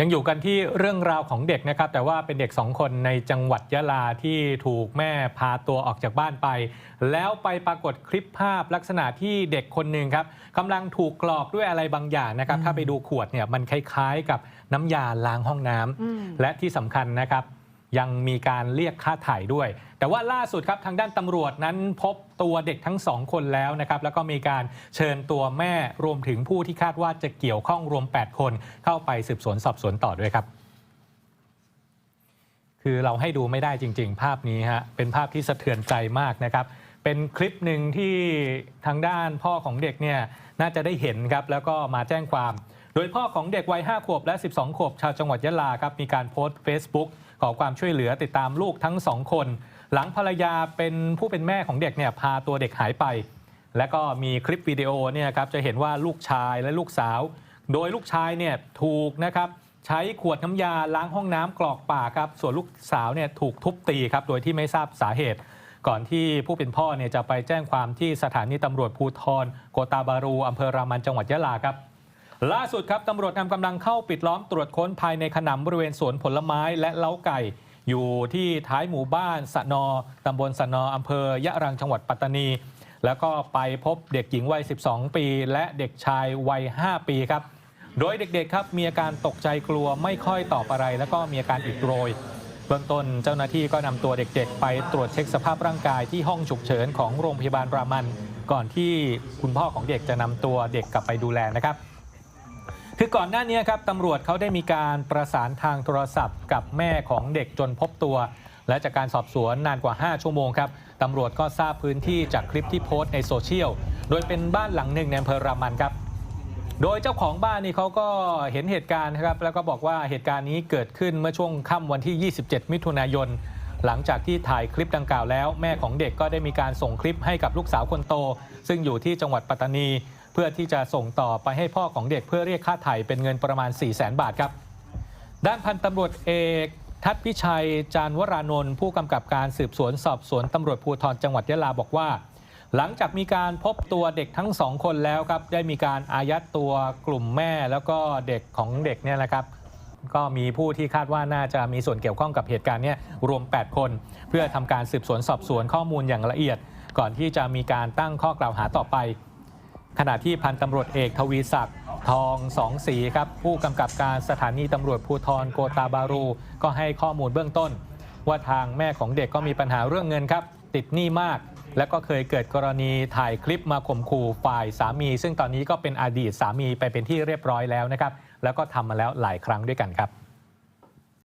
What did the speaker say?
ยังอยู่กันที่เรื่องราวของเด็กนะครับ แต่ว่าเป็นเด็กสองคนในจังหวัดยะลาที่ถูกแม่พาตัวออกจากบ้านไป แล้วไปปรากฏคลิปภาพลักษณะที่เด็กคนหนึ่งครับกำลังถูกกรอกด้วยอะไรบางอย่างนะครับอืมถ้าไปดูขวดเนี่ยมันคล้ายๆกับน้ำยาล้างห้องน้ำอืมและที่สำคัญนะครับ ยังมีการเรียกค่าถ่ายด้วย แต่ว่าล่าสุดครับทางด้านตำรวจนั้นพบตัวเด็กทั้งสองคนแล้วนะครับ แล้วก็มีการเชิญตัวแม่รวมถึงผู้ที่คาดว่าจะเกี่ยวข้องรวม 8 คนเข้าไปสืบสวนสอบสวนต่อด้วยครับ คือเราให้ดูไม่ได้จริง ๆ ภาพนี้ฮะเป็นภาพที่สะเทือนใจมากนะครับเป็นคลิปหนึ่งที่ทางด้านพ่อของเด็กเนี่ยน่าจะได้เห็นครับแล้วก็มาแจ้งความ โดยพ่อของเด็กวัย 5 ขวบและ 12 ขวบชาวจังหวัดยะลาครับมีการโพสต์ Facebook ขอความช่วยเหลือติดตามลูกทั้งสองคน หลังภรรยาเป็นผู้เป็นแม่ของเด็กเนี่ยพาตัวเด็กหายไป และก็มีคลิปวิดีโอเนี่ยครับจะเห็นว่าลูกชายและลูกสาว โดยลูกชายเนี่ยถูกนะครับใช้ขวดน้ำยาล้างห้องน้ำกรอกปากครับส่วนลูกสาวเนี่ยถูกทุบตีครับโดยที่ไม่ทราบสาเหตุ ก่อนที่ผู้เป็นพ่อเนี่ยจะไปแจ้งความที่สถานีตำรวจภูธรโกตาบารูอำเภอรามันจังหวัดยะลาครับ ล่าสุดครับตำรวจนำกำลังเข้าปิดล้อมตรวจค้นภายในขนำบริเวณสวนผลไม้และเล้าไก่ อยู่ที่ท้ายหมู่บ้านสะนอตำบลสะนออำเภอยะรังจังหวัดปัตตานี แล้วก็ไปพบเด็กหญิงวัย 12 ปี และเด็กชายวัย 5 ปีครับ โดยเด็กๆครับมีอาการตกใจกลัวไม่ค่อยตอบอะไร แล้วก็มีอาการอิดโรย เบื้องต้นเจ้าหน้าที่ก็นำตัวเด็กๆ ไปตรวจเช็คสภาพร่างกายที่ห้องฉุกเฉินของโรงพยาบาลรามัน ก่อนที่คุณพ่อของเด็กจะนำตัวเด็กกลับไปดูแลนะครับ คือก่อนหน้านี้ครับตำรวจเขาได้มีการประสานทางโทรศัพท์ กับแม่ของเด็กจนพบตัว และจากการสอบสวนนานกว่า 5 ชั่วโมงครับตำรวจก็ทราบพื้นที่จากคลิปที่โพสต์ในโซเชียล โดยเป็นบ้านหลังหนึ่งในอำเภอรามันครับ โดยเจ้าของบ้านนี่เขาก็เห็นเหตุการณ์ครับ แล้วก็บอกว่าเหตุการณ์นี้เกิดขึ้นเมื่อช่วงค่ำวันที่ 27 มิถุนายน หลังจากที่ถ่ายคลิปดังกล่าวแล้ว แม่ของเด็กก็ได้มีการส่งคลิปให้กับลูกสาวคนโต ซึ่งอยู่ที่จังหวัดปัตตานี พื่อที่จะส่งต่อไปให้พ่อของเด็กเพื่อเรียกค่าไถ่เป็นเงินประมาณ 4 0 0 0 0 0บาทครับ ด้านพันตำรวจเอกทัศพิชัย จานวรานนท์ผู้กำกับการสืบสวนสอบสวนตำรวจภูธรจังหวัดยะลาบอกว่า หลังจากมีการพบตัวเด็กทั้งสองคนแล้วครับ ได้มีการอายัดตัวกลุ่มแม่แล้วก็เด็กของเด็กเนี่ยนะครับ ก็มีผู้ที่คาดว่าน่าจะมีส่วนเกี่ยวข้องกับเหตุการณ์นี้รวม 8 คน เพื่อทำการสืบสวนสอบสวนข้อมูลอย่างละเอียด ก่อนที่จะมีการตั้งข้อกล่าวหาต่อไป ขณะที่พันตำรวจเอกทวีศักดิ์ทองสองสีครับผู้กำกับการสถานีตำรวจภูธรโกตาบารู ก็ให้ข้อมูลเบื้องต้น ว่าทางแม่ของเด็กก็มีปัญหาเรื่องเงินครับ ติดหนี้มาก และก็เคยเกิดกรณีถ่ายคลิปมาข่มขู่ฝ่ายสามี ซึ่งตอนนี้ก็เป็นอดีตสามีไปเป็นที่เรียบร้อยแล้วนะครับแล้วก็ทำมาแล้วหลายครั้งด้วยกันครับ